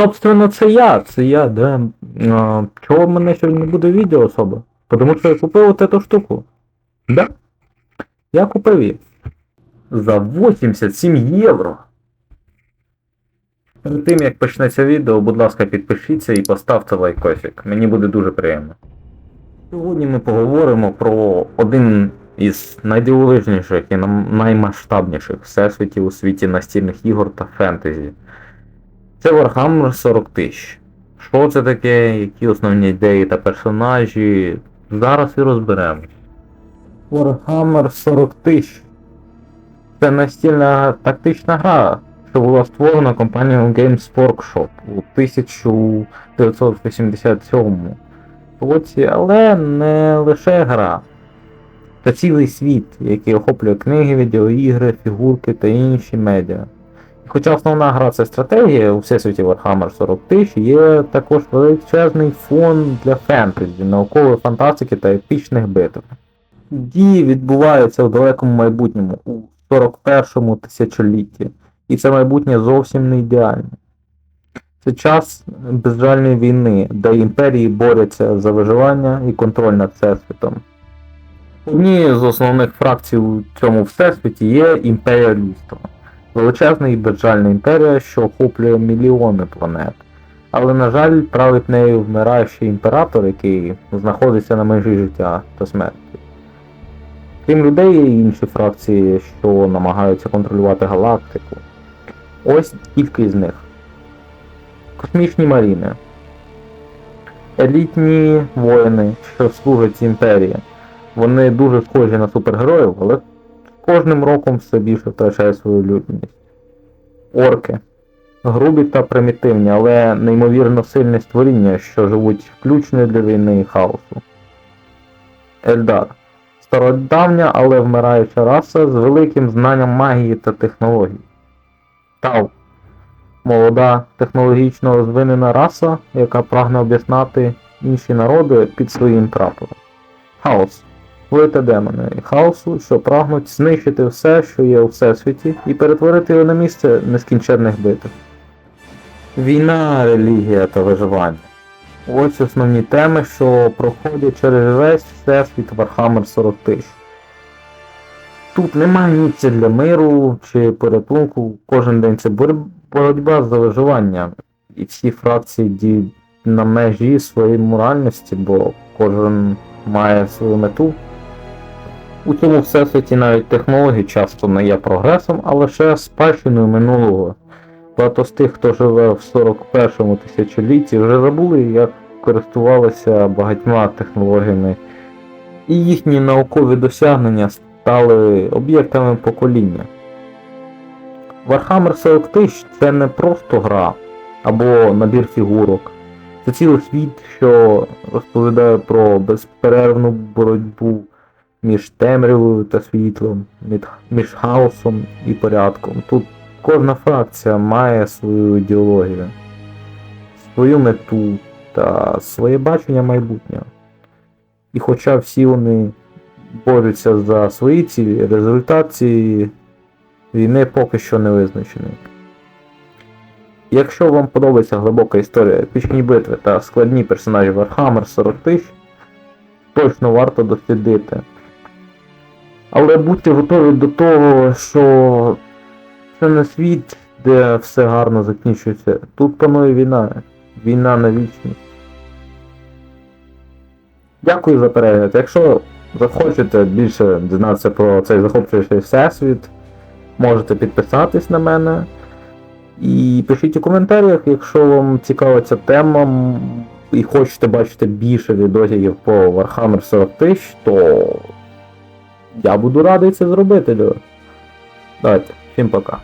Собственно, це я, це я, да. А, чого в мене сьогодні не буде відео особо? Тому що я купив от эту штуку. Да? Я купив її. За 87 євро. Перед тим як почнеться відео, будь ласка, підпишіться і поставте лайкосик. Мені буде дуже приємно. Сьогодні ми поговоримо про один із найдивовижніших і наймасштабніших всесвітів у світі настільних ігор та фентезі. Це Warhammer 40 тисяч. Що це таке, які основні ідеї та персонажі? Зараз і розберемось. Warhammer 40 тисяч. Це настільна тактична гра, що була створена компанією Games Workshop у 1987 році, але не лише гра. Це цілий світ, який охоплює книги, відеоігри, фігурки та інші медіа. Хоча основна гра це стратегія у всесвіті Warhammer 40 тисяч, є також величезний фон для фентезі, наукової фантастики та епічних битв. Дії відбуваються у далекому майбутньому, у 41-му тисячолітті, і це майбутнє зовсім не ідеальне. Це час безжальної війни, де імперії борються за виживання і контроль над всесвітом. Однією з основних фракцій у цьому всесвіті є імперія людства. Величезна і безжальна імперія, що охоплює мільйони планет. Але, на жаль, править нею вмираючий імператор, який знаходиться на межі життя та смерті. Крім людей є інші фракції, що намагаються контролювати галактику. Ось кілька із них. Космічні маріни. Елітні воїни, що служать імперії. Вони дуже схожі на супергероїв, але з кожним роком все більше втрачає свою людяність. Орки. Грубі та примітивні, але неймовірно сильне створіння, що живуть включно для війни і хаосу. Ельдар. Стародавня, але вмираюча раса з великим знанням магії та технологій. Тау. Молода, технологічно розвинена раса, яка прагне об'єднати інші народи під своїм прапором. Хаос. Ви демони хаосу, що прагнуть знищити все, що є у всесвіті, і перетворити його на місце нескінченних битв. Війна, релігія та виживання. Ось основні теми, що проходять через весь всесвіт Warhammer 40 тисяч. Тут немає місця для миру чи порятунку, кожен день це боротьба за виживання. І всі фракції діють на межі своєї моральності, бо кожен має свою мету. У цьому всесвіті навіть технології часто не є прогресом, а лише спадщиною минулого. Багато з тих, хто живе в 41-му тисячолітті, вже забули, як користувалися багатьма технологіями, і їхні наукові досягнення стали об'єктами покоління. Warhammer 40 тисяч це не просто гра або набір фігурок. Це цілий світ, що розповідає про безперервну боротьбу між темрявою та світлом, між хаосом і порядком. Тут кожна фракція має свою ідеологію, свою мету та своє бачення майбутнього. І хоча всі вони борються за свої цілі, результат цієї війни поки що не визначений. Якщо вам подобається глибока історія, епічні битви та складні персонажі Warhammer 40 тисяч, точно варто дослідити. Але будьте готові до того, що це не світ, де все гарно закінчується. Тут панує війна. Війна на вічність. Дякую за перегляд. Якщо захочете більше дізнатися про цей захоплюючий всесвіт, можете підписатись на мене. І пишіть у коментарях, якщо вам цікава ця тема і хочете бачити більше відосів по Warhammer 40 тисяч, то я буду радий це зробити. Давайте, всім пока.